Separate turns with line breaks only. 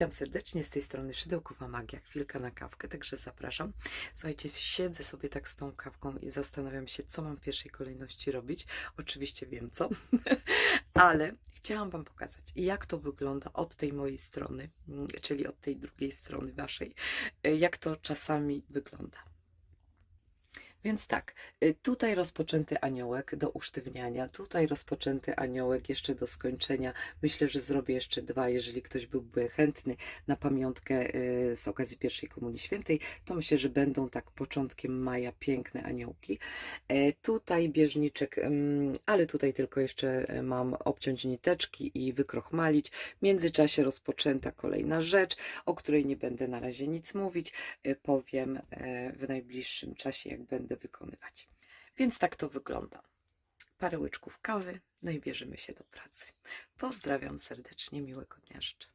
Witam serdecznie z tej strony Szydełkowa Magia, chwilka na kawkę, także zapraszam. Słuchajcie, siedzę sobie tak z tą kawką i zastanawiam się, co mam w pierwszej kolejności robić. Oczywiście wiem co, ale chciałam Wam pokazać, jak to wygląda od tej mojej strony, mm, czyli od tej drugiej strony Waszej, e, jak to czasami wygląda. Więc tak, y, tutaj rozpoczęty aniołek do usztywniania, tutaj rozpoczęty aniołek jeszcze do skończenia. Myślę, że zrobię jeszcze dwa, jeżeli ktoś byłby chętny na pamiątkę y, z okazji pierwszej Komunii Świętej, to myślę, że będą tak początkiem maja piękne aniołki. E, Tutaj bieżniczek, ym, ale tutaj tylko jeszcze e, mam obciąć niteczki i wykrochmalić. W międzyczasie rozpoczęta kolejna rzecz, o której nie będę na razie nic mówić. E, Powiem w najbliższym czasie, jak będę wykonywać. Więc tak to wygląda. Parę łyczków kawy, no i bierzemy się do pracy. Pozdrawiam serdecznie, miłego dnia życzę.